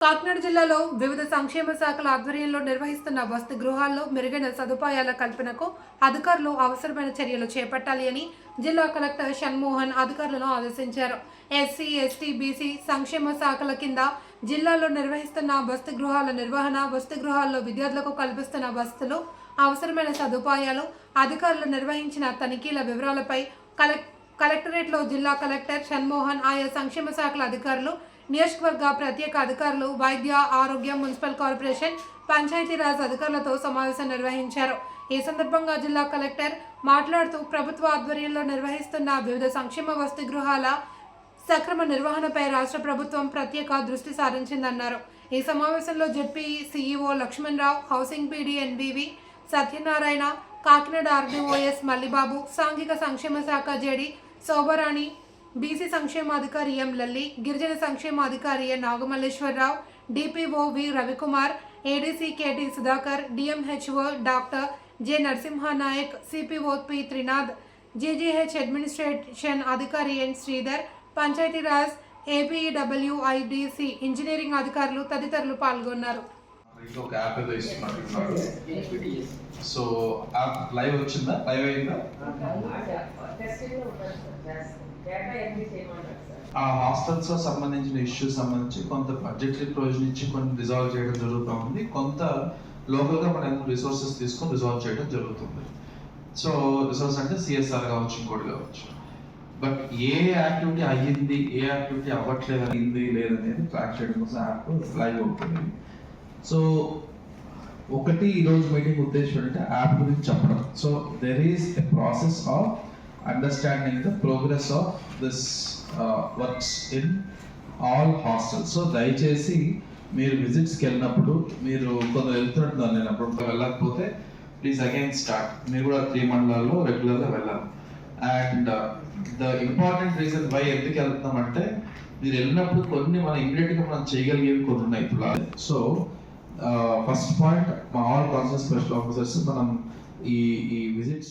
కాకినాడ జిల్లాలో వివిధ సంక్షేమ శాఖల ఆధ్వర్యంలో నిర్వహిస్తున్న వసతి గృహాల్లో మెరుగైన సదుపాయాల కల్పనకు అధికారులు అవసరమైన చర్యలు చేపట్టాలి అని జిల్లా కలెక్టర్ షణ్మోహన్ అధికారులను ఆదేశించారు. ఎస్సీ ఎస్టీ బీసీ సంక్షేమ శాఖల కింద జిల్లాలో నిర్వహిస్తున్న వసతి గృహాల నిర్వహణ వసతి గృహాల్లో విద్యార్థులకు కల్పిస్తున్న వసతులు అవసరమైన సదుపాయాలు అధికారులు నిర్వహించిన తనిఖీల వివరాలపై కలెక్టర్ కలెక్టరేట్లో జిల్లా కలెక్టర్ షణ్మోహన్ ఆయా సంక్షేమ శాఖల అధికారులు నియోజకవర్గ ప్రత్యేక అధికారులు వైద్య ఆరోగ్య మున్సిపల్ కార్పొరేషన్ పంచాయతీరాజ్ అధికారులతో సమావేశం నిర్వహించారు. ఈ సందర్భంగా జిల్లా కలెక్టర్ మాట్లాడుతూ ప్రభుత్వ ఆధ్వర్యంలో నిర్వహిస్తున్న వివిధ సంక్షేమ వసతి గృహాల సక్రమ నిర్వహణపై రాష్ట్ర ప్రభుత్వం ప్రత్యేక దృష్టి సారించిందన్నారు. ఈ సమావేశంలో ZP CEO Lakshman Rao housing PD NBV Satyanarayana Kakinada RDOs Mallibabu సాంఘిక సంక్షేమ శాఖ జేడీ శోభరాణి బీసీ సంక్షేమాధికారి ఎం లల్లి గిరిజన సంక్షేమాధికారి N Nagamalleswararao DPO V Ravikumar ADC KT Sudhakar DMHO doctor J Narasimhanayak CPO P Trinath GGH administration అధికారి N Sridhar Panchayati Raj APWIDC engineering అధికారులు తదితరులు పాల్గొన్నారు. App so live వచ్చిందా? లైవ్ అయిందా? ఆ హాస్టల్స్లో సంబంధించిన ఇష్యూస్ సంబంధించి కొంత బడ్జెటరీ ప్రొవిజన్ ఇచ్చి కొన్ని రిజాల్వ్ చేయడం జరుగుతూ ఉంది. కొంత లోకల్గా మనం రిసోర్సెస్ తీసుకొని రిజాల్వ్ చేయడం జరుగుతుంది. సో రిసోర్స్ అంటే సిఎస్ఆర్ కావచ్చు ఇంకోటి కావచ్చు. బట్ ఏ యాక్టివిటీ అయ్యింది ఏ యాక్టివిటీ అవ్వట్లేదు అయింది లేదనేది ట్రాక్ చేయడం కోసం యాప్ లైవ్ అవుతుంది సో ఒకటి ఈరోజు మీటింగ్ ఉద్దేశం ఏంటంటే యాప్ గురించి చెప్పడం. So there is a process of understanding the progress of this works in all hostels so దయచేసి మీరు విజిట్స్కి వెళ్ళినప్పుడు మీరు కొందరు వెళ్తున్నట్టున్నారు నేను అప్పుడు వెళ్ళకపోతే ప్లీజ్ అగైన్ స్టార్ట్ మీరు కూడా త్రీ మండలాల్లో రెగ్యులర్గా వెళ్ళాలి. And the important reason why ఎందుకు వెళ్తున్నాం అంటే మీరు వెళ్ళినప్పుడు కొన్ని మనం ఇమీడియట్గా మనం చేయగలిగేవి కొన్ని ఉన్నాయి. ఇప్పుడు సో ఫస్ట్ పాయింట్ మా ఆల్ కాన్సర్ స్పెషల్ ఆఫీసర్స్ మనం ఈ ఈ విజిట్స్